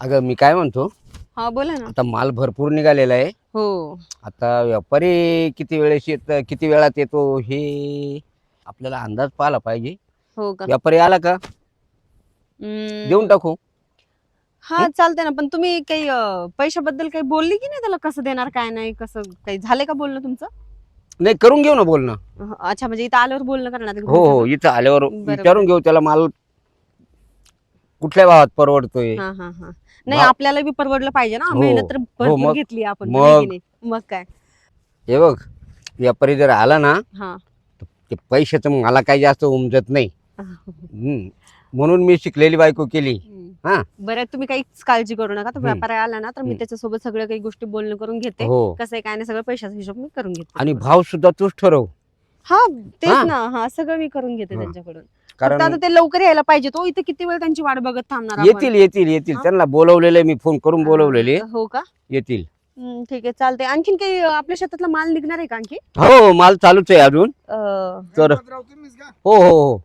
अगं मी काय म्हणतो? हा बोला ना. आता माल भरपूर निघालेला आहे. हो. आता व्यापारी किती वेळेस येत किती वेळात येतो हे आपल्याला अंदाज पाहिला पाहिजे. हो का? व्यापारी आला का? हम्म, देऊन टाकू. हा चालतंय ना पण तुम्ही काही अं, पैशाबद्दल काही बोलली की नाही त्याला? कसं देणार काय नाही कसं काही झालंय का बोलणं तुमचं? नाही करून घेऊ ना बोलणं. अह, अच्छा म्हणजे इथं आल्यावर बोलणं करणार आहे हो हो? इथं आल्यावर बरोबर. विचारून घेऊ त्याला माल कुठल्या भावात परवडतोय हा हा हा नाही आपल्याला बी परवडलं पाहिजे ना हो, मेहनत तर भरपूर मग- घेतली आपण मग- है की नाही? मग काय हे बघ व्यापारी जर आला ना हा ते पैशाचं मला काही जास्त उमजत नाही हम्म. म्हणून मी शिकलेली बायको केली. हा. बरं तुम्ही काहीच काळजी करू नका तो हम्म. व्यापारी आला ना तर मी हम्म. त्याच्यासोबत सगळं काही गोष्टी बोलणं करून घेते हो कसं आहे काय नाही सगळं पैशाचा हिशोब मी करून घेते आणि भाव सुद्धा तूच ठरव हा तेच हा. ना हा सगळं मी करून घेते हा. त्यांच्याकडून कारण आता ते लवकर यायला पाहिजे तो इथे किती वेळ त्यांची वाट बघत थांबणार आपण? येतील येतील येतील. हा? त्यांना बोलवलेले मी फोन करून बोलवलेले. हो का? येतील. हम्म, ठीक आहे चालते आणखीन काही अं, आपल्या शेतातला माल निघणार आहे का आणखी? हो माल चालूच आहे अजून. अं, तर- गणपतराव तुम्हीच का? हो हो हो.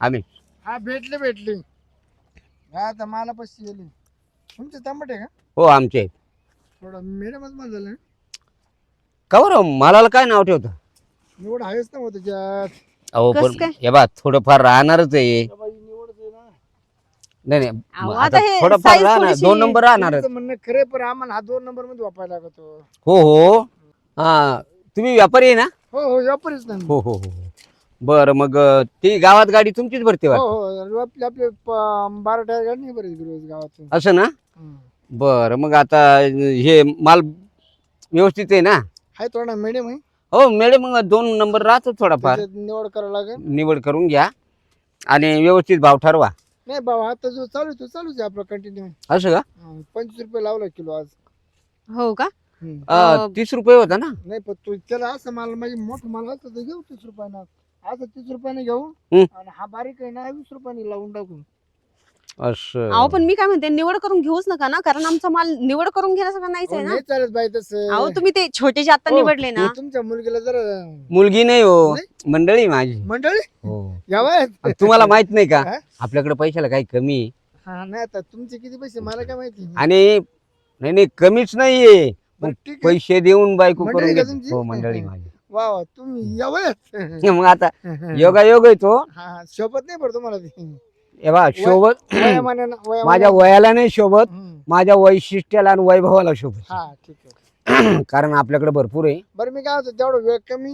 आम्ही. हा भेटले भेटले. हा आता मला पशी गेली. तुमचे तांबट आहे का? हो आमचे थोडं मॅडमच झालं. का बरं मालाला काय नाव ठेवतं? निवड आहेच ना हो त्याच्यात. अहो कसं पण काय? हे बा थोडंफार राहणारच आहे. त्या बाई निवडच आहे ना नाही नाही अहो, मग आता आता हे थोडंफार size राहणार थोडीशी- दोन नंबर राहणारच तुमचं म्हणणं खरे पण आम्हाला हा दोन नंबरमध्ये वापरायला लागतो. हो हो. हा तुम्ही व्यापारी आहे ना? हो हो व्यापारीच ना हो हो हो. बरं मग अं, ती गावात गाडी तुमचीच भरते हो वाटतं हो आपले आपले प- बारा टायर गाडी नाही बरेच रोज गावातून. असं ना? हं. बरं मग आता हे माल व्यवस्थित आहे ना? आहे थोडा मॅडम आहे. हो मॅडम मग दोन नंबर राहतो थोडाफार. त्याच्यात निवड करावं लागेल. निवड करून घ्या आणि व्यवस्थित भाव ठरवा. नाही बाबा आता जो चालू आहे तो चालूच आहे आपला कंटिन्यू असं का? पंचवीस रुपये लावला किलो आज. हो का. अं, अं, तीस रुपये होता ना? नाही पण तू त्याला असं माल माझी मोठं माल असतं तर घेऊ तीस रुपयानं. असं तीस रुपयाने घेऊ हं. आणि हा बारीक आहे ना वीस रुपयाने लावून टाकू. अहो पण मी काय म्हणते निवड करून घेऊच नका ना कारण आमचा माल निवड करून घेण्यासारखा नाहीच आहे अहो, ना. नाही चालत बाई तसं. अहो तुम्ही ते छोटे जे आता हो, निवडले ना. हे तुमच्या मुलगीला जरा मुलगी नाही हो नाही? मंडळी माझी. मंडळी? हो. आणि तुम्हाला माहीत नाही का हा? आपल्याकडे पैशाला काही कमी आहे. हा नाही आता तुमचे किती पैसे मला काय माहिती? आणि नाही नाही कमीच नाहीये. बरं, ठीक आहे. पैसे देऊन बायको मंडळी करून का घेते. तुमची? हो मंडळी माझी. वा वा तुम्ही मग आता योगा योग आहे तो. हा शोभत नाही पडतो मला ते. हे बा शोभत वयामानानं- वयामानानं- माझ्या वयाला नाही शोभत. माझ्या वैशिष्ट्याला आणि वैभवाला शोभत. हा ठीक आहे. कारण आपल्याकडे भरपूर आहे. बरं मी काय होतं तेवढं वेळ कमी.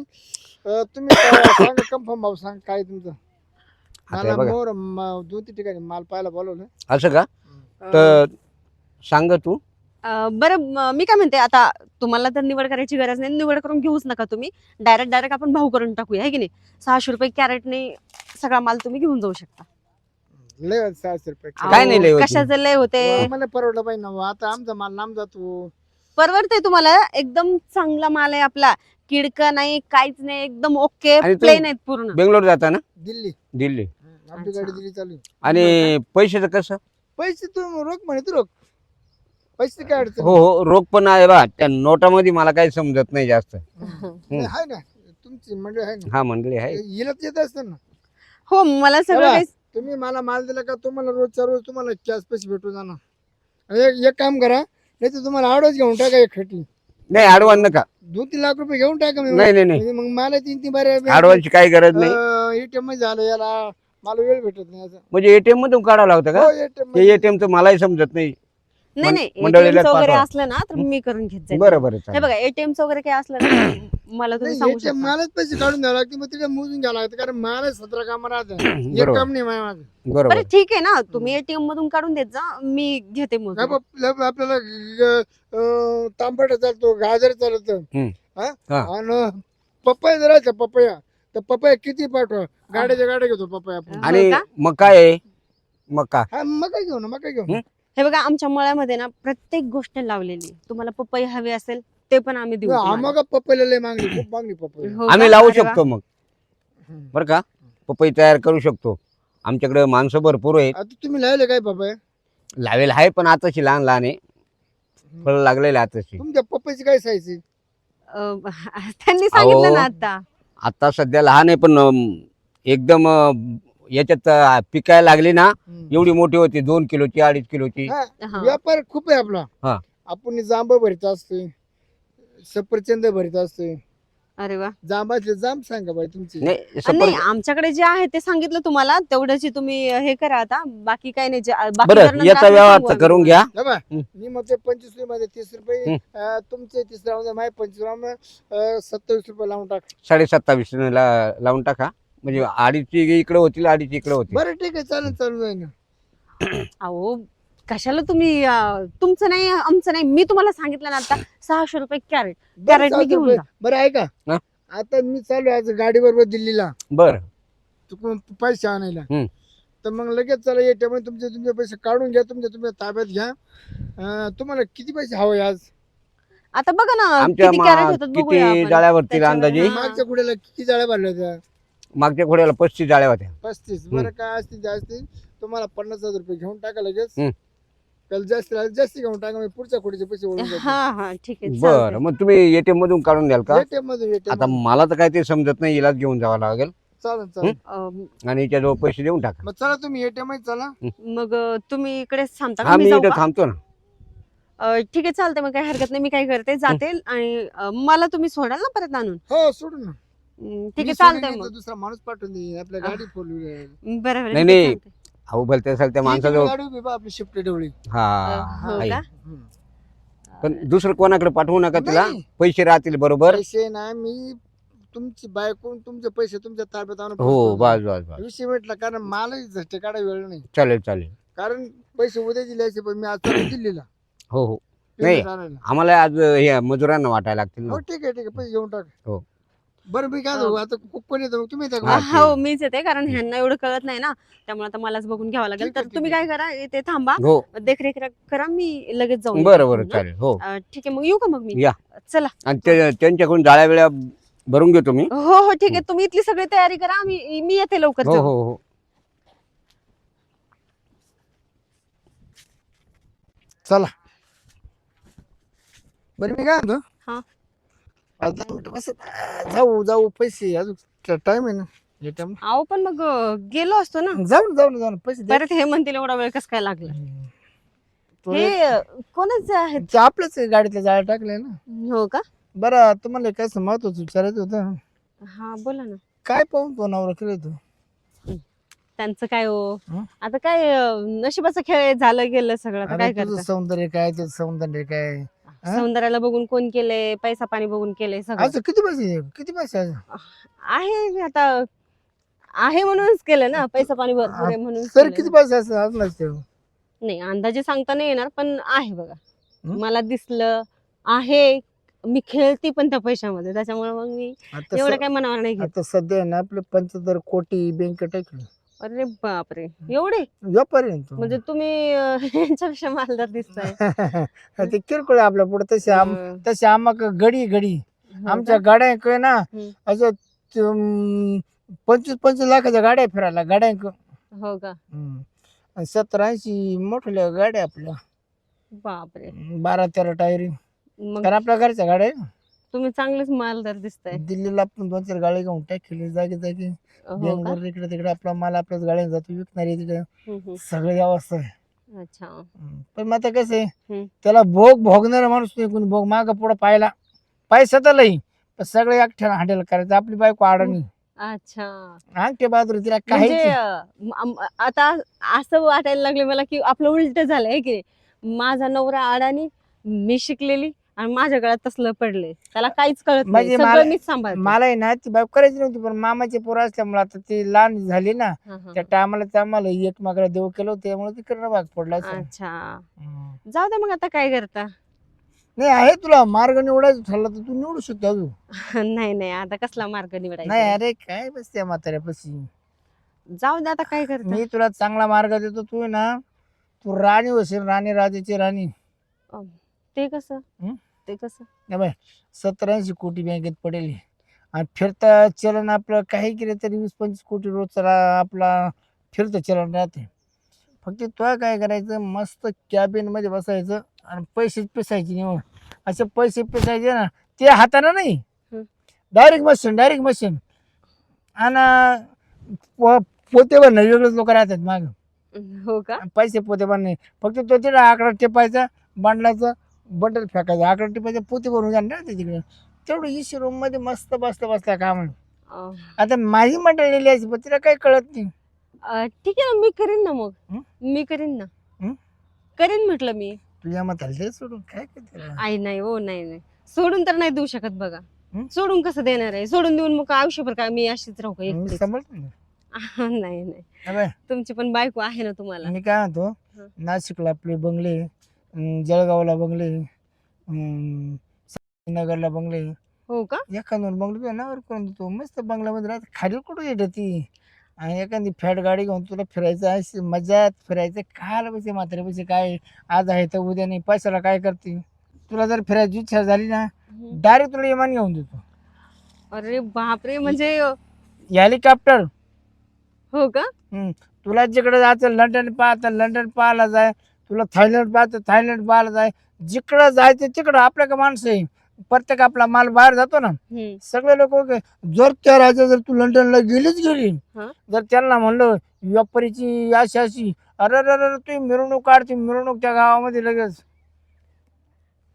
अं, तुम्ही काय सांगा कन्फर्म भाऊ सांग काय तुमचं? आता मला हे बघा. मोर म- दोन तीन ठिकाणी माल पाहायला बोलवलं. असं का? तर सांग तू. अं, बरं म- मी काय म्हणते आता तुम्हाला तर निवड करायची गरज नाही निवड करून घेऊच नका तुम्ही. डायरेक्ट डायरेक्ट आपण भाव करून टाकूया है की नाही? सहाशे रुपये कॅरेटने सगळा माल तुम्ही घेऊन जाऊ शकता. लय होते सहाशे रुपये काय नाही लय अहो, होती. कशाचं लय होते? मला परवडलं पाहिजे ना आता आमचा माल नाम जातो. परवडते तुम्हाला? एकदम चांगला माल आहे आपला. किडका नाही काहीच नाही एकदम ओके आणि प्लेन आहेत पूर्ण. बेंगलोर जाता ना? दिल्ली. दिल्ली. आपली अच्छा. गाडी दिल्ली चालू आहे. आणि पैशाचं कसं? पैसे तू रोख म्हणे तू रोख. पैसे काय अडचण हो हो रोख पण आहे बा. त्या नोटामध्ये मला काही समजत नाही जास्त. नाही, आहे ना. तुमची मंडळी आहे ना. हा मंडळी आहे. येत येत असतं ना. हो मला सगळं. काही तुम्ही मला माल दिला का तुम्हाला रोजच्या रोज तुम्हाला कॅश पैसे भेटून जाणार. एक एक काम करा नाही तर तुम्हाला आवडच घेऊन टाका एक खटी. नाही ऍडव्हान्स नका. दोन तीन लाख रुपये घेऊन टाका मी. नाही नाही नाही. म्हणजे मग मला तीन तीन बारे ऍडव्हान्सची काही गरज नाही. एटीएममध्ये झालं याला मला वेळ भेटत नाही असं. म्हणजे एटीएम मधून काढावं लागतं का? हो ATM ते मध्ये. एटीएमचं मलाही समजत नाही. नाही नाही मंडळीला ATM चं वगैरे पाठवा. असलं ना तर मी करून घेत जाईल. बरं बरं हे. बघा एटीएमचं वगैरे काही असलं ना मला तुम्ही सांगू शकता मलाच पैसे काढून द्यावं लागते मग तिथे मोजून घ्यावं लागतं कारण मला सतरा काम राहतं एक बरोबर काम नाही माझ्या मागे बरोबर बरं ठीक आहे ना तुम्ही एटीएम मधून काढून देत जा मी घेते मोजून बाप- आपल्याला ग- अं, तांबट चालतो गाजर चालतं हम्म. हा? हा. आणि पपया जर राहायचा पपया तर पपया किती पाठवा गाड्याच्या गाड्या घेतो पपया आपण हा. आणि का? मका आहे मका हा मग काय घेऊ ना मग काय घेऊ हम्म. हे बघा आमच्या मळ्यामध्ये ना प्रत्येक गोष्ट लावलेली आहे. तुम्हाला पपई हवी असेल ते पण आम्ही देऊ तुम्हाला. आम्हाला पपईला लय मागणी खूप मागणी पपई हो आम्ही? लावू अरे वा. शकतो मग बरं का पपई तयार करू शकतो आमच्याकडे माणसं भरपूर आहेत आता तुम्ही लावले काय पपया लावेल आहे पण आताशी लहान लहान आहे फळ लागलेले आताशी तुमच्या पपईची काय साईज आहे अं, त्यांनी सांगितलं. ना आता आता सध्या लहान आहे पण एकदम याच्यात अं, पिकायला लागली ना हम्म. एवढी मोठी होती दोन किलोची अडीच किलोची हा, हा. व्यापार खूप आहे आपला हा. आपण जांब भरीत असतोय सफरचंद भरीत असतोय. अरे वा. जांबाचे जांब सांगा बाई तुमची. नाही आमच्याकडे जे आहे ते सांगितलं तुम्हाला तेवढ्याची तुम्ही हे करा आता. बाकी काही नाही जे- बाकी बरं जर नंतर याचा आपण व्यवहार सांगू तर आम्ही. करून घ्या. हे बा. मी म्हणते पंचवीस रुपये मध्ये तीस रुपये. अं, तुमचे तीस राहून माझे पंचवीस राहून सत्तावीस रुपये लावून टाक. साडे सत्तावीस ला लावून टाका. म्हणजे अडीचची इकडे होतील अडीच इकडे होतील. बरं ठीक आहे चालेल चालू जाईल अहो कशाला तुम्ही अं, तुमचं नाही आमचं नाही मी तुम्हाला सांगितलं ना आता सहाशे रुपये कॅरेट. बरं, कॅरेट चालतं घेऊन बरं. जा. बरं ऐका. हा? आता मी चालू आहे आज गाडी बरोबर दिल्लीला. बर. चुकून पैसे आणायला. हम्म. तर मग लगेच चला येते मग तुमचे तुमचे पैसे काढून घ्या तुमच्या तुमच्या ताब्यात घ्या. अं, तुम्हाला किती पैसे हवे आज? आता बघा ना आमच्या किती मा- कॅरेट होतात बघूया किती आपण. जाळ्या भरतील त्याच्यावर- अंदाजे? हा. मागच्या कुड्याला किती जाळ्या भरल्या होत्या? मागच्या घोड्याला पस्तीस जाळ्या होत्या. पस्तीस. बरं काय असतील ते असतील तुम्हाला पन्नास हजार रुपये घेऊन टाका लगेच. हम्म. त्याला जास्त लागले, जास्त घेऊन टाका मी पुढच्या खोडीचे पैसे ओळून हा हा ठीक आहे बर चालतंय. मग तुम्ही एटीएम मधून काढून द्याल का? मध्ये ATM आता. मला तर काय ते समजत नाही इलाज घेऊन जावं लागेल. चालेल चालेल. अं, आणि याच्याजवळ पैसे देऊन टाका. मग चला तुम्ही एटीएममध्ये चला. मग अं, तुम्ही इकडे थांबता हा का मी मी जाऊ इथं का? थांबतो ना. अं, ठीक आहे चालतंय मग काही हरकत नाही मी काय करते जाते. आणि अं, मला तुम्ही सोडाल ना परत आणून? हो सोडू ना. ठीक मी आहे सोडून चालतंय येतो, मग. दुसरा माणूस पाठवून दे आपल्या गाडी फोर व्हीलर बरोबर नाही. अहो भलते असेल त्या माणसाजवळ गाडी उभी बा, आपली शिफ्ट ठेवली हा हो आहे. का? पण दुसरं कोणाकडे पाठवू नका तिला नाही. पैसे राहतील बरोबर पैसे ना मी तुमची बायकून तुमचे पैसे तुमच्या ताब्यात आणून हो. बस बस बस विषय म्हटला कारण मला झटके काढा वेळ नाही चालेल चालेल कारण पैसे उद्या दिल्याचे पण मी आज चालू दिल्लीला हो हो नाही. आणायला. आम्हाला आज हे मजुरांना वाटायला लागतील ना हो ठीक आहे ठीक आहे पैसे घेऊन टाक हो. बरं मी काय म्हणतो, आता को- कोण येतं मग तुम्ही येता हा, का? हो मीच येते कारण ह्यांना एवढं कळत नाही ना. त्यामुळे आता मलाच बघून घ्यावं लागेल. ठीक तर आहे, तुम्ही. काय करा इथे थांबा. हो. देखरेख करा मी लगेच जाऊन बरं येते. बरं चालेल हो. अं, ठीक आहे मग येऊ का मग मी? या. चला. आणि ते- त्यांच्याकडून जाळ्या वेळा भरून घेतो मी. हो हो ठीक आहे तुम्ही इथली सगळी तयारी करा मी मी येते लवकर हो जाऊन. हो हो. चला. बरं मी काय म्हणतो? हा. बस. जाऊ जाऊ पैसे अजून टाइम आहे ना. अहो पण मग अं, गेलो असतो ना. जाऊ ना जाऊ ना जाऊ ना पैसे. परत हे म्हणतील एवढा वेळ कस काय लागला? तो हे अं, कोणाचे आहेत ते आपल्याच जाळ्या टाकल्या ना. हो का? बरं तुम्हाला काय महत्वाचं विचारायचं होतं. हा बोला ना. काय पाहून तो नवरा केलं तू त्यांचं काय हो? हं? आता काय अं, नशिबाचं खेळ झालं गेलं सगळं आता काय अरे तुझं करता? सौंदर्य काय तुझं सौंदर्य काय? हा? सौंदर्याला बघून कोण केलंय पैसा पाणी बघून केलंय सगळं. आज किती पैसे किती पैसे आज आहे आता आहे म्हणूनच केलं ना पैसा पाणी भरपूर आहे म्हणून सर किती. पैसे आज नाही अंदाजे सांगता नाही येणार पण आहे बघा. हं? मला दिसलं आहे मी खेळती पण त्या पैशामध्ये त्याच्यामुळे मग मी आता एवढं स- काय मनावर नाही घेत. आता सध्या आहे ना आपलं पंच्याहत्तर कोटी बँक टाकली अरे बापरे एवढे व्यापारी. म्हणजे तुम्ही अं, यांच्यापेक्षा मालदार दिसताय ते किरकोळ आहे आपल्या पुढे तसे आम. तसे आम्हाक गडी गडी हो आमच्या? गाड्या आहे ना हं. असं पंचवीस पंचवीस लाखाच्या गाड्या फिरायला गाड्या. हो का हं. आणि सत्तर ऐंशी मोठ्या गाड्या आपल्या बापरे बारा तेरा टायरी मग कारण आपल्या घरच्या गाड्या आहे. तुम्ही चांगलेच मालदार दिसताय. दिल्लीला आपण दोन चार गाड्या घेऊन टाकले जागे जागे. हो का? बेंगलोर इकडे तिकडे आपला माल आपल्याच गाड्या जातो विकणारी तिकडे. हं, हं. सगळं अवस्था आहे. अच्छा. पण मग आता कसं आहे. त्याला भोग भोगणारा माणूस नाही कोणी भोग माग पुढं पाहिला पैसा तर लई पण सगळं एकट्यानं हँडल करायचं. आपली बायको आडणी. अच्छा. अंगठे बाजूला तिला म्हणजे काही अं, म- आम- आता असं वाटायला लागले मला की आपलं उलट झालंय की? माझा नवरा आडानी मी शिकलेली आणि माझ्या गळ्यात तसलं पडले त्याला काहीच कळत नाही. म्हणजे सगळं मला- मीच सांभाळते. मला आहे ना ती बायको करायची नव्हती पण मामाचे पोरं असल्यामुळे आता ती लहान झाली ना. हा, हा. त्या टायमाला ते आम्हाला एक मागला देव केलं होतं त्यामुळे ती करणं भाग पडला. अच्छा. जाऊ दे मग आता काय करता. नाही आहे तुला मार्ग निवडायचा ठरला तर तू निवडू शकतो अजून. नाही नाही आता कसला मार्ग नाही निवडायचा अरे काय बसते म्हाताऱ्यापाशी? जाऊ दे आता काय करता. मी तुला चांगला मार्ग देतो तू आहे ना तू राणी होशील राणी राजाची राणी. ते कसं? हं? ते कसं? नाही बाय कोटी बँकेत पडेल हे. आणि फिरता चलन आपलं काही केलं तरी वीस पंचवीस कोटी रोजचा आपला फिरतं चलन राहते. फक्त तुला काय करायचं मस्त कॅबिनमध्ये बसायचं आणि पैसे पिसायचे निवड असे पैसे पिसायचे ना ते हाताने नाही. हं. डायरेक्ट मशीन डायरेक्ट मशीन आणि प- पोते भरणे वेगळेच लोक राहतात माग. हो का? पैसे पोते भरणे फक्त तो तिकडे आकडा टेपायचा बांडलाचं बंडल फेकायचं आकडा टेपायचं पोते भरून जाणार ते तिकडे तेवढं इशी रूममध्ये मस्त बसता बसता काम आहे. अं, आता माझी मंडळी अशी पण तिला काही कळत नाही अं, ठीक आहे ना मी करीन ना मग हं? मी करीन ना हं? करीन म्हटलं मी तुझ्या म्हाताला ते सोडून काय करते आई नाही हो नाही नाही सोडून तर नाही देऊ शकत बघा हं? सोडून कसं देणार आहे सोडून देऊन मग आयुष्यभर काय मी अशीच राहू का एकटीच? समजतो. नाही नाही तुमची पण बायको आहे ना तुम्हाला मी काय म्हणतो हं. नाशिकला आपले बंगले जळगावला बंगले नगरला बंगले. हो का? एखादं बंगले तुझ्या नावावर करून देतो. मस्त बंगल्यामध्ये राहत. खाली कुठं येते ती? आणि एखादी फॅट गाडी घेऊन तुला फिरायचं आहे मजात फिरायचं खायला पैसे म्हातारे पैसे काय? आज आहे तर उद्या नाही. पैशाला काय करते? तुला जर फिरायची इच्छा झाली ना. डायरेक्ट तुला विमान घेऊन देतो. अरे बापरे म्हणजे हेलिकॉप्टर. हो का. तुला जिकडे जायचं लंडन पाहतं लंडन पाहायला जाय. तुला थायलंड पाहतं थायलंड पाहायला जाय जिकडं जायचं तिकडं आपल्या का माणसं आहे प्रत्येक आपला माल बाहेर जातो ना. सगळे लोक जर त्या राज्यात जर तू लंडनला गेलीच गेली हा. जर त्यांना म्हणलं व्यापारीची अशी अशी अरे अरे अरे तुम्ही मिरवणूक काढते मिरवणूक त्या गावामध्ये लगेच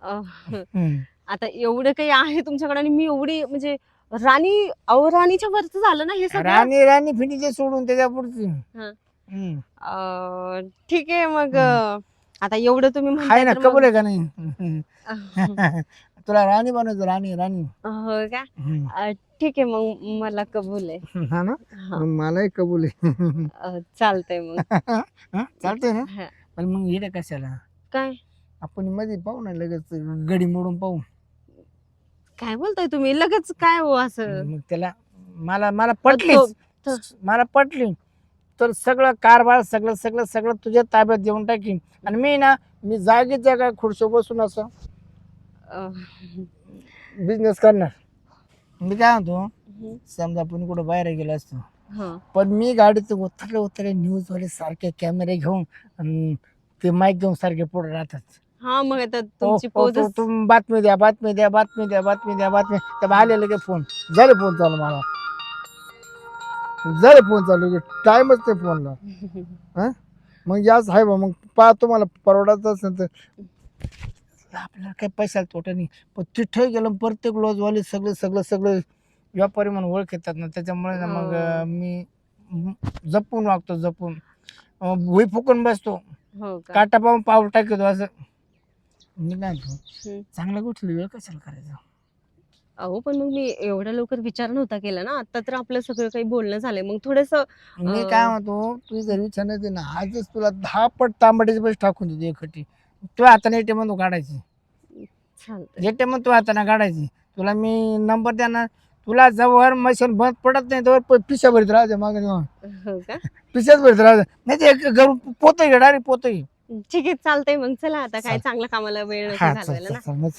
हम्म. आता एवढं काही आहे तुमच्याकडे आणि मी एवढी म्हणजे राणी अहो राणीच्या वरच झालं ना हे सगळं राणी राणी फिनीचे सोडून त्याच्या पुढची हा. हम्म. अं, ठीक आहे मग अं, आता एवढं तुम्ही म्हणताय ना तर मग- कबूल आहे का नाही? तुला राणी बनवायचं राणी राणी. हो का? हम्म. अं, ठीक आहे मग मला कबूल आहे. हा ना? हा, मलाही कबूल आहे. अं, चालतंय मग. हा, चालतंय ना? हा. पण मग येडे कशाला? काय? आपण मध्ये पाहू ना लगेच गडी मोडून पाहू. काय बोलताय तुम्ही? लगेच काय हो असं? मग त्याला मला मला पटलीच. तो- मला पटली. तर सगळं कारभार सगळं सगळं सगळं तुझ्या ताब्यात देऊन टाकीन. आणि मी ना मी जागेत जागा खुर्शी बसून असं बिझनेस करणार. मी काय म्हणतो समजा आपण कुठं बाहेर गेलो असतो. पण मी गाडीत उतरले उतरले न्यूजवाले सारखे कॅमेरे घेऊन ते माईक घेऊन सारखे पुढे राहतात. हा मग आता तुमची बातमी द्या बातमी द्या बातमी द्या बातमी द्या बातमी त्या आले लगे फोन झाले फोन चालू मला. झाले फोन चालू टाइमच ते फोनला. मग याच आहे बा मग पाहतो मला परवडायचं असेल तर. आपल्याला काही पैशाला तोटा नाही. पण तिथे गेलं प्रत्येक लॉजवाले सगळे सगळं सगळे व्यापारी म्हणून ओळख येतात ना त्याच्यामुळे ना मग हो. अं, मी जपून वागतो जपून. अं, भुई फुकून बसतो. हो का? काटा पाहून पाऊल टाकतो असं. मी म्हणतो हम्म. चांगल्या गोष्टी वेळ कशाला करायचा? अहो पण मग मी एवढ्या लवकर विचार नव्हता केला ना. आता तर आपलं सगळं काही बोलणं झालंय. मग थोडस मी. काय म्हणतो तू जर विचार नाही ना आजच तुला दहा पट तांबटीचे पैसे टाकून देतो एकखटी तू हाताने एटीएम मधून काढायची. एटीएम तू हाताने काढायची. तुला मी नंबर देणार. तुला जवळ मशीन बंद पडत नाही तर पिशा भरीत राहते मागे हो पिशाच भरीत राहते नाही ते घर पोत घे डायरेक्ट पोत घे. ठीक आहे चालतंय. मग चला आता काय चाल. चांगल्या कामाला वेळ हा नको चल घालवायला चल ना. चल मग.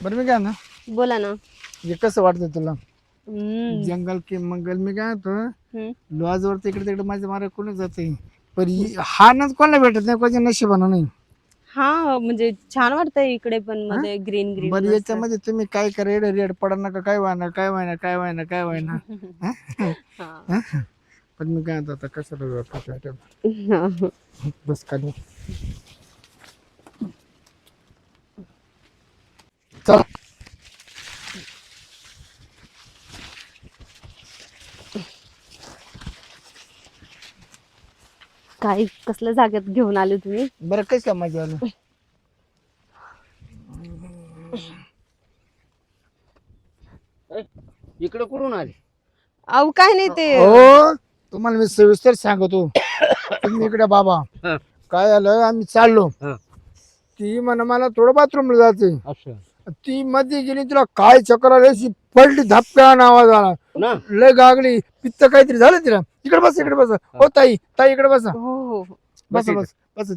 बरं मी काय ना बोला ना. हे कसं वाटतं तुला? हम्म. जंगल के मंगल मी काय होतो हम्म. लॉजवर तिकडे तिकडे माझ्या मारे कोणी जाते पण हि- हा नच कोणाला भेटत नाही कोणाच्या नशिबानं नाही. हा म्हणजे छान वाटतंय इकडे पण मध्ये ग्रीन ग्रीन बरं याच्यामध्ये तुम्ही काय करा रेड रेड पडा नका काय व्हायना काय व्हायना काय व्हायना काय व्हायना. पण मी काय आता कसं? बस खाली. चल. काय कसल्या जागेत घेऊन आले तुम्ही? बरं कशी काय मजा आली? इकडे कुठून आले? अहो काय नाही ते. हो तुम्हाला मी सविस्तर सांगतो. तुम्ही इकडे बाबा. हा. काय झालं आम्ही चाललो. हा. ती म्हण मला थोडं बाथरूमला जायचंय. असं ती मध्ये गेली तुला काय चक्कर आली? अशी पडली धपक्यान आवाज आला. ना? लय गागली. पित्त काहीतरी झालं तिला. इकडे बस इकडे बस. हो. ताई ताई इकडे बसा. हो हो हो. बस बस बस.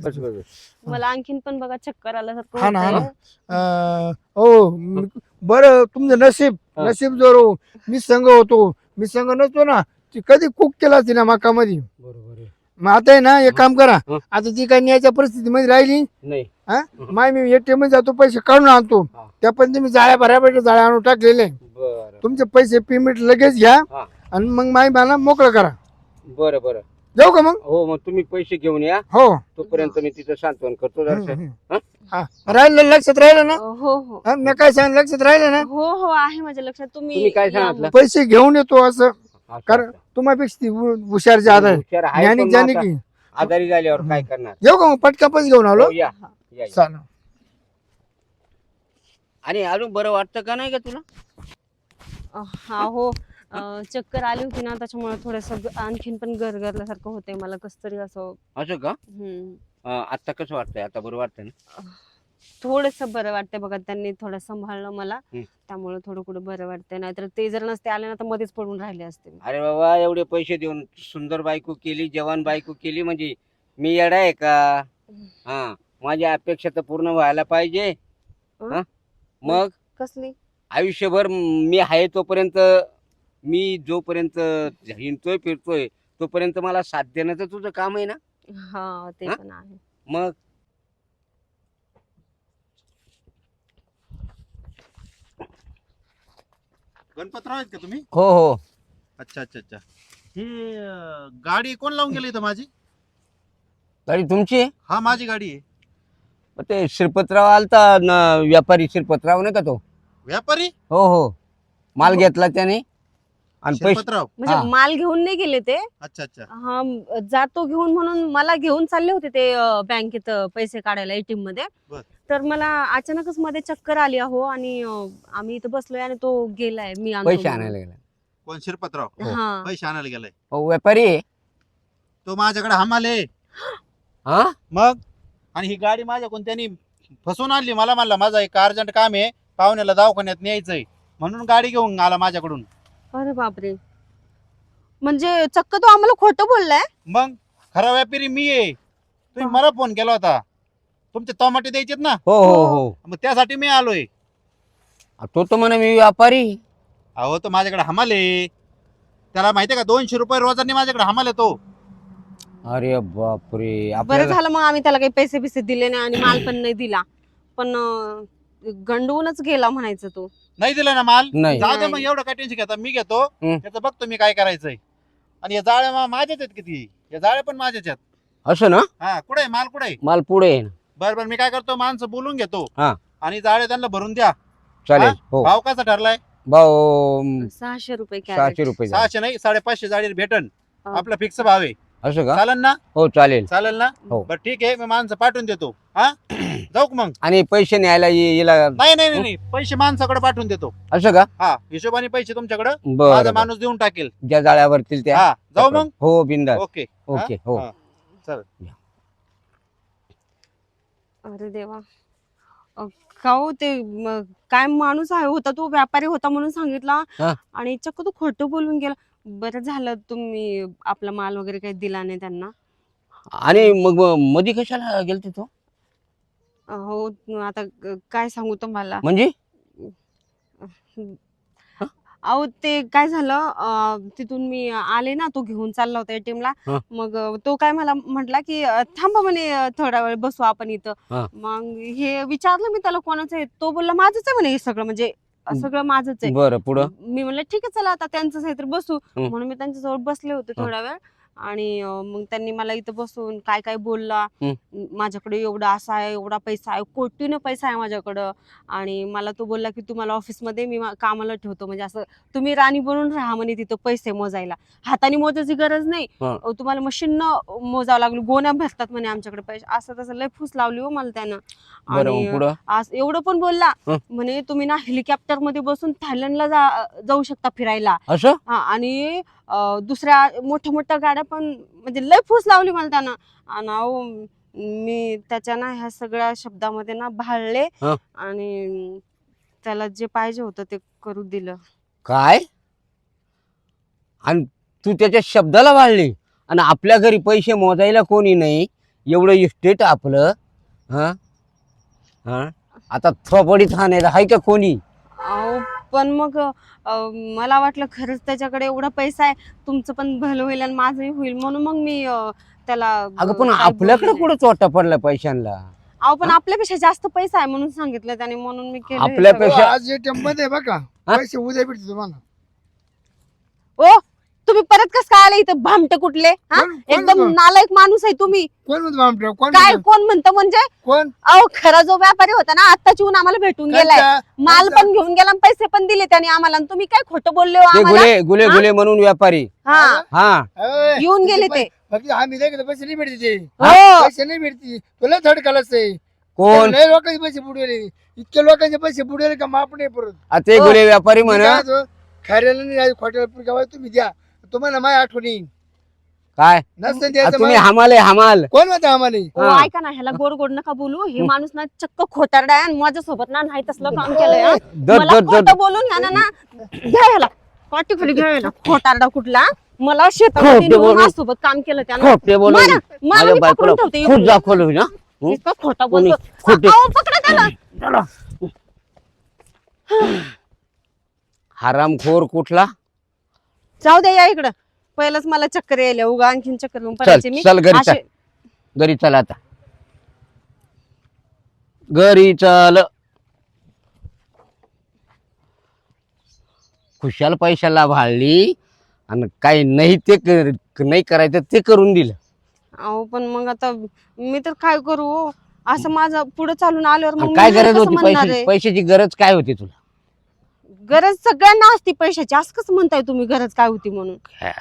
मला आणखीन पण बघा चक्कर आल्यासारखं हा ना हा ना. हो बरं तुमचं नशीब हा. नशीब जोर हो मी संघ होतो. मी संघ नसतो ना ती कधी कुक केला असती ना मकामध्ये. बरोबर आहे. मग आता आहे ना एक काम करा. हं. आता ती काही न्यायच्या परिस्थितीमध्ये राहिली नाही. हा? माय मी एटीएममध्ये जातो पैसे काढून आणतो. हा. त्या पण तुम्ही जाळ्या भरायला जाळ्या आणून टाकलेले बरं तुमचे पैसे पेमेंट लगेच घ्या हा. आणि मग माय मला मोकळं करा बरं बरं जाऊ का मग हो मग तुम्ही पैसे घेऊन या हो तोपर्यंत मी तिथं सांत्वन करतो जरासं. हं? हा. राहिलं लक्षात राहिलं ना हो हो हा, मी काय सांगितलं लक्षात राहिलं ना हो हो आहे माझ्या लक्षात तुम्ही तुम्ही काय या सांगितलं? मग. पैसे घेऊन येतो असं कारण असं. तुम्हापेक्षा ती हु- हुशार जादा आहे. हुशार आहे, ज्ञानी पण मग ज्ञानी आता की आजारी झाल्यावर काय करणार येऊ का मग पटका पैसे घेऊन आलो हो, या या, या. चालेल आणि अजून बरं वाटतं का नाही का तुला? अ, हा हो. अ, चक्कर आली होती ना त्याच्यामुळे थोडस आणखीन पण गरगरल्यासारखं होतंय मला कस तरी असं. असं का? हम्म. अं, आता कसं वाटतंय? आता बरं वाटतंय ना? थोडस बरं वाटतंय बघा त्यांनी थोडं सांभाळलं मला. हम्म. त्यामुळे थोडं कुठं बरं वाटतंय. नाहीतर ते जर नसते आले ना तर मध्येच पडून राहिले असते अरे बाबा एवढे पैसे देऊन सुंदर बायको केली जवान बायको केली म्हणजे मी येडा आहे का? हा माझी अपेक्षा तर पूर्ण व्हायला पाहिजे. हा? मग? कसली? आयुष्यभर मी आहे तोपर्यंत मी जोपर्यंत हिंडतोय फिरतोय तोपर्यंत मला साथ देण्याचं तुझं काम आहे ना? हा ते हा? पण आहे. मग? गणपतराव आहेत का तुम्ही? हो हो. अच्छा अच्छा अच्छा. ही अं, गाडी कोण लावून गेली इथं माझी? गाडी तुमची? आहे? हा माझी गाडी आहे. मग ते श्रीपतराव आलता न व्यापारी श्रीपतराव नाही का तो? व्यापारी? हो हो. माल घेतला त्याने. आणि पैसे म्हणजे हा. माल घेऊन नाही गेले ते? अच्छा अच्छा. हा म- जातो घेऊन म्हणून मला घेऊन चालले होते ते अ, बँकेत अ, पैसे काढायला एटीएममध्ये. बर. तर मला अचानकच मध्ये चक्कर आली अहो आणि अ, आम्ही इथं बसलोय आणि तो गेलाय मी आणतो पैसे म्हणून. आणायला गेला. कोण? शिरपतराव? हो. हा. पैसे आणायला गेलाय. हो व्यापारी? आहे तो माझ्याकडे हमाले हा? मग? आणि ही गाडी माझ्याकडून त्यांनी फसवून आणली. मला म्हणला माझा एक अर्जंट काम आहे. पाहुण्याला दवाखान्यात न्यायचंय. म्हणून गाडी घेऊन आला माझ्याकडून. अरे बापरे. म्हणजे चक्क तो आम्हाला खोटं बोललाय? मग? खरा व्यापारी मी आहे. तुम्ही मला फोन केला होता. तुमचे टमाटे द्यायचेत ना? हो हो हो. मग त्यासाठी मी आलोय. तो तर म्हणे मी व्यापारी. अहो तो माझ्याकडे हमाले त्याला माहितीये का दोनशे रुपये रोजाने माझ्याकडे हमाले तो. अरे बापरे. बरं आपल्याला झालं मग आम्ही त्याला काही पैसे बिसे दिले नाही आणि माल पण नाही दिला. पण अ, गंडवूनच गेला म्हणायचं तो. नाही दिला ना माल? नाही. जाऊ दे मग नाही. एवढं काय टेन्शन घेता? मी घेतो. हम्म. त्याचं बघतो मी काय करायचंय. आणि या जाळ्या मा- माझ्याच आहेत किती? या जाळ्या पण माझ्याच आहेत. असं ना? हा कुठे? माल कुठे? माल पुढे आहे ना. बरं बरं मी काय करतो? माणसं बोलून घेतो. हा. आणि जाळे त्यांना भरून द्या. चालेल हो? भाव कसा ठरलाय? भाऊ अं, सहाशे रुपये सहाशे रुपये झाले. सहाशे नाही साडेपाचशे जाळी भेटन. हा. आपला फिक्स भाव आहे. असं का? चालेल ना? हो चालेल. चालेल ना? हो. बरं ठीक आहे. मी माणसं पाठवून देतो. हा? जाऊ का मग? आणि पैसे न्यायला ये- येला नाही नाही नाही, नाही. पैसे माणसाकडे पाठवून देतो. असं का? हा हिशोबाने पैसे तुमच्याकडे. माझा बरं. माणूस देऊन टाकेल. ज्या जाळ्यावरतील त्या हा जाऊ मग? हो बिंदास ओके. ओके हो. हा. चल. अरे देवा. अ, का हो ते म, काय माणूस आहे होता तो व्यापारी होता म्हणून सांगितला. हा. आणि चक्क तो खोटं बोलून गेला. बरं झालं तुम्ही आपला माल वगैरे काही दिला नाही त्यांना? आणि मग मधी कशाला गेलते तो? हो आता काय सांगू तुम्हाला? म्हणजे? अहो ते काय झालं अ, तिथून मी आले ना तो घेऊन चालला होता ATM ला. हा. मग तो काय मला म्हटला की अ, थांबा म्हणे अ, थोडा वेळ बसू आपण इथं. हा. मग हे विचारलं मी त्याला कोणाचं आहे? तो बोलला माझंच आहे म्हणे हे सगळं. म्हणजे सगळं माझंच आहे. बरं पुढं? मी म्हणलं ठीक आहे चला आता त्यांचंच आहे तर बसू. म्हणून मी त्यांच्याजवळ बसले होते. थोडा वेळ. आणि मग त्यांनी मला इथं बसून काय काय बोलला माझ्याकडे एवढा असा आहे एवढा पैसा आहे कोटीनं पैसा आहे माझ्याकडं. आणि मला तो बोलला की तुम्हाला ऑफिसमध्ये मी मा- कामाला ठेवतो. म्हणजे असं तुम्ही राणी बनून राहा म्हणे तिथं पैसे मोजायला. हाताने मोजायची गरज नाही. तुम्हाला मशीननं मोजावं लागलं गोण्या भरतात म्हणे आमच्याकडे पैसे. असं तसं लय फूस लावली हो मला त्यानं. आणि एवढं पण बोलला. म्हणे तुम्ही ना हेलिकॉप्टरमध्ये बसून थायलंडला जाऊ शकता फिरायला. आणि दुसऱ्या मोठ्या मोठ्या गाड्या पण म्हणजे लय फूस लावली मला त्यानं. आणि अहो मी त्याच्या ना ह्या सगळ्या शब्दामध्ये ना भाळले हं. आणि त्याला जे पाहिजे होतं ते करू दिलं. काय? आणि तू त्याच्या शब्दाला वाढली आणि आपल्या घरी पैसे मोजायला कोणी नाही. एवढं इस्टेट आपलं. हा? हा? आता थोपडीत हाणायला आहे का कोणी? अहो पण मग मला वाटलं खरंच त्याच्याकडे एवढा पैसा आहे तुमचं पण भलं होईल आणि माझंही होईल म्हणून मग मी त्याला अगं पण आपल्याकडे. कुठं चोटा पडला पैशांना अहो पण आपल्यापेक्षा जास्त पैसा आहे म्हणून सांगितलं त्याने म्हणून मी केलं आपल्या सगळं. पेक्षा- हो, आज एटीएममध्ये बघा हा? पैसे उद्या भेटते तुम्हाला ओ तुम्ही परत कस काय आले इथं? भामटे कुठले? हा? कोण- कोण एकदम म्हणतो? नालायक माणूस आहे तुम्ही. कोण म्हणतो आमच्या कोण काय म्हणतो? कोण म्हणतं म्हणजे? कोण? अहो खरा जो व्यापारी होता ना आत्ताच येऊन आम्हाला भेटून गेलाय? माल? पण घेऊन गेला आणि पैसे पण दिले त्याने आम्हाला. आणि तुम्ही काय खोटं बोलले हो ते आम्हाला? गुले गुले हा? गुले म्हणून व्यापारी. हा. हा? अय, येऊन गेले ते. पै- फक्त आम्ही नाही का पैसे नाही भेटते ते. हो. पैसे नाही भेटते तुला थर्ड कलास आहे कोण लय लोकांचे पैसे बुडवले. इतके लोकांचे पैसे बुडवले का माप नाही परत आ, ते हो. गुले व्यापारी म्हण. खऱ्याला नाही खोट्याला तुम्ही द्या. तुम्हाला माय आठवण काय? नसतं आ, द्यायचं तुम्ही मला. हमाल आहे हमाल. कोण म्हणतो आम्हाला ओ, हा. ऐका ना ह्याला गोड गोड नका बोलू. हे माणूस ना चक्क खोटारडा आहे आणि माझ्यासोबत ना नाही तसलं काम केलंय हा. दर मला दर दर खोटं बोलून घ्या ना ना घ्या ह्याला. पाठी खाली घ्या ह्याला. खोटारडा कुठला? मला शेतामध्ये खोटे नेऊन बोलून. माझ्यासोबत काम केलं त्यानं. खोटे बोलून मारा, मारा, माझ्या मी बायकोला पकडून ठेवते. खूप. दाखवलं ना. हं? इतका खोटा कोणी बोलतो खोटे- अहो, पकडा त्याला. हरामखोर कुठला? जाऊ दे या इकडं. पहिलंच मला चक्कर यायला उगा आणखीन चक्कर येऊन पडायचे चल मी. चल घरी चल. घरी चल आता. घरी चल. खुशाल पैशाला भाळली आणि काही नाही ते कर- नाही करायचं ते करून दिलं. अहो पण मग आता मी तर काय करू? असं माझं पुढे चालून आल्यावर मग आणि काय गरज कसं होती म्हणणार पैशाची? आहे? पैशाची गरज काय होती तुला? गरज सगळ्यांना असती पैशाची असं कसं म्हणताय तुम्ही गरज काय होती म्हणून काय?